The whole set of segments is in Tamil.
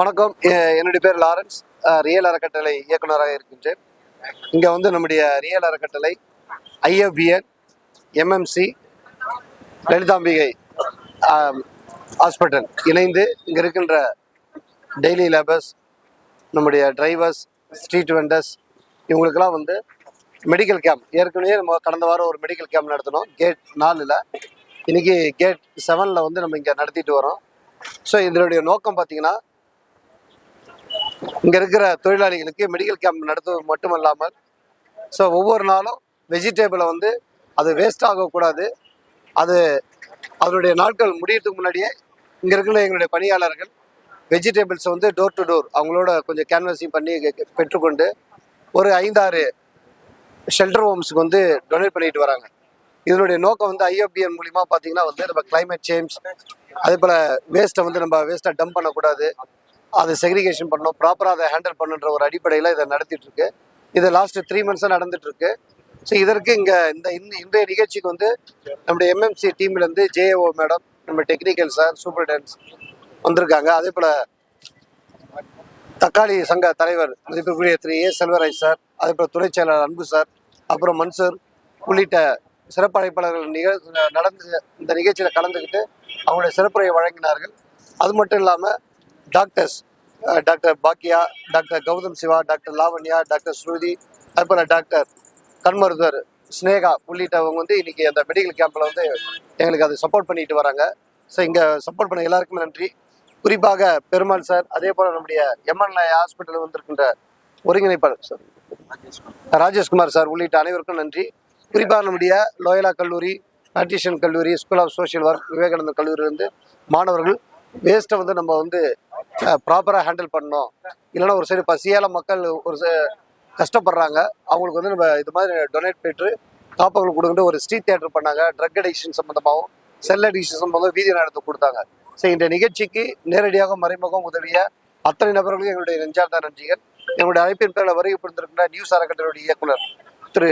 வணக்கம். என்னுடைய பேர் லாரன்ஸ். ரியல் அறக்கட்டளை இயக்குனராக இருக்கின்றேன். இங்கே வந்து நம்முடைய ரியல் அறக்கட்டளை ஐஎஃபிஎன் எம்எம்சி லலிதாம்பிகை ஹாஸ்பிட்டல் இணைந்து இங்கே இருக்கின்ற டெய்லி லேபர்ஸ் நம்முடைய டிரைவர்ஸ் ஸ்ட்ரீட் வெண்டர்ஸ் இவங்களுக்கெல்லாம் வந்து மெடிக்கல் கேம்ப் ஏற்கனவே நம்ம கடந்த வாரம் ஒரு மெடிக்கல் கேம்ப் நடத்தினோம். கேட் நாலில். இன்றைக்கி கேட் செவனில் வந்து நம்ம இங்கே நடத்திட்டு வரோம். ஸோ இதனுடைய நோக்கம் பார்த்திங்கன்னா இங்கே இருக்கிற தொழிலாளிகளுக்கு மெடிக்கல் கேம்ப் நடத்துவது மட்டுமல்லாமல் ஸோ ஒவ்வொரு நாளும் வெஜிடேபிளை வந்து அது வேஸ்ட் ஆகக்கூடாது. அது அதனுடைய நாட்கள் முடியறதுக்கு முன்னாடியே இங்கே இருக்கிற எங்களுடைய பணியாளர்கள் வெஜிடேபிள்ஸை வந்து டோர் டு டோர் அவங்களோட கொஞ்சம் கேன்வசிங் பண்ணி பெற்றுக்கொண்டு ஒரு ஐந்தாறு ஷெல்டர் ஹோம்ஸுக்கு வந்து டொனேட் பண்ணிட்டு வராங்க. இதனுடைய நோக்கம் வந்து ஐஎஃப்பிஎன் மூலிமா பார்த்தீங்கன்னா வந்து நம்ம கிளைமேட் சேஞ்ச் அதே போல் வேஸ்ட்டை வந்து நம்ம வேஸ்ட்டாக டம்ப் பண்ணக்கூடாது. அதை செக்ரிகேஷன் பண்ணணும் ப்ராப்பராக அதை ஹேண்டில் பண்ணுன்ற ஒரு அடிப்படையில் இதை நடத்திட்டுருக்கு. இது லாஸ்ட்டு த்ரீ மந்த்ஸாக நடந்துட்டுருக்கு. ஸோ இதற்கு இங்கே இந்த இன்றைய நிகழ்ச்சிக்கு வந்து நம்முடைய எம்எம்சி டீம்லேருந்து ஜேஓ மேடம் நம்ம டெக்னிக்கல் சார் சூப்பர்டென்ட்ஸ் வந்திருக்காங்க. அதே போல் தக்காளி சங்க தலைவர் மதிப்பிற்குரிய திரு ஏ செல்வராஜ் சார் அதே போல் துறை செயலாளர் அன்பு சார் அப்புறம் மன்சூர் உள்ளிட்ட சிறப்பு அழைப்பாளர்கள் நிகழ் நடந்து இந்த நிகழ்ச்சியில் கலந்துக்கிட்டு அவங்களுடைய சிறப்புரையை வழங்கினார்கள். அது மட்டும் இல்லாமல் டாக்டர்ஸ் டாக்டர் பாக்கியா doctor Gautham Siva doctor Lavanya doctor Shruti அது டாக்டர் கண் ஸ்னேகா உள்ளிட்டவங்க வந்து இன்னைக்கு அந்த மெடிக்கல் கேம்பில் வந்து எங்களுக்கு அதை சப்போர்ட் பண்ணிட்டு வராங்க. ஸோ இங்கே சப்போர்ட் பண்ண எல்லாருக்குமே நன்றி. குறிப்பாக பெருமாள் சார் அதே போல் நம்முடைய எம்என்ஐ ஹாஸ்பிட்டல் வந்திருக்கின்ற ஒருங்கிணைப்பாளர் சார் ராஜேஷ்குமார் சார் உள்ளிட்ட அனைவருக்கும் நன்றி. குறிப்பாக நம்முடைய லோயலா கல்லூரி மேட்ரிஷியன் கல்லூரி school of social work Vivekanandar கல்லூரியிலிருந்து மாணவர்கள் வேஸ்ட்டை வந்து நம்ம வந்து ப்ராப்பராக ஹேண்டில் பண்ணணும். இல்லைன்னா ஒரு சைடு பசியால் மக்கள் ஒரு ச- கஷ்டப்படுறாங்க. அவங்களுக்கு வந்து நம்ம இது மாதிரி டொனேட் பெற்று காப்பகங்கள் கொடுக்கிட்டு ஒரு ஸ்ட்ரீட் தியேட்டர் பண்ணாங்க. ட்ரக் அடிக்ஷன் சம்மந்தமாகவும் செல் அடிக்ஷன் சம்மந்தமாக வீதி நடத்த கொடுத்தாங்க. ஸோ இந்த நிகழ்ச்சிக்கு நேரடியாக மறைமுகம் உதவிய அத்தனை நபர்களுக்கும் எங்களுடைய நெஞ்சார்ந்த நன்றிகள். எங்களுடைய அழைப்பின் பேரில் வருகை புரிந்திருக்கின்ற நியூஸ் அறக்கட்டளையுடைய இயக்குனர் திரு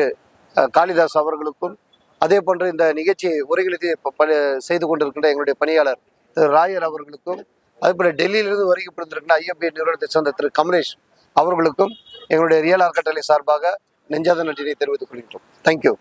காளிதாஸ் அவர்களுக்கும் அதே போன்று இந்த நிகழ்ச்சியை ஒருங்கிணைத்து செய்து கொண்டிருக்கின்ற எங்களுடைய பணியாளர் திரு ராயர் அவர்களுக்கும் அதேபோல டெல்லியிலிருந்து வருகை புரிந்திருக்கின்ற ஐஎம்பி நிறுவனத்தை சேர்ந்த திரு கமலேஷ் அவர்களுக்கும் எங்களுடைய ரியல் அறக்கட்டளை சார்பாக நெஞ்சாத நன்றியை தெரிவித்துக் கொள்கின்றோம். தேங்க்யூ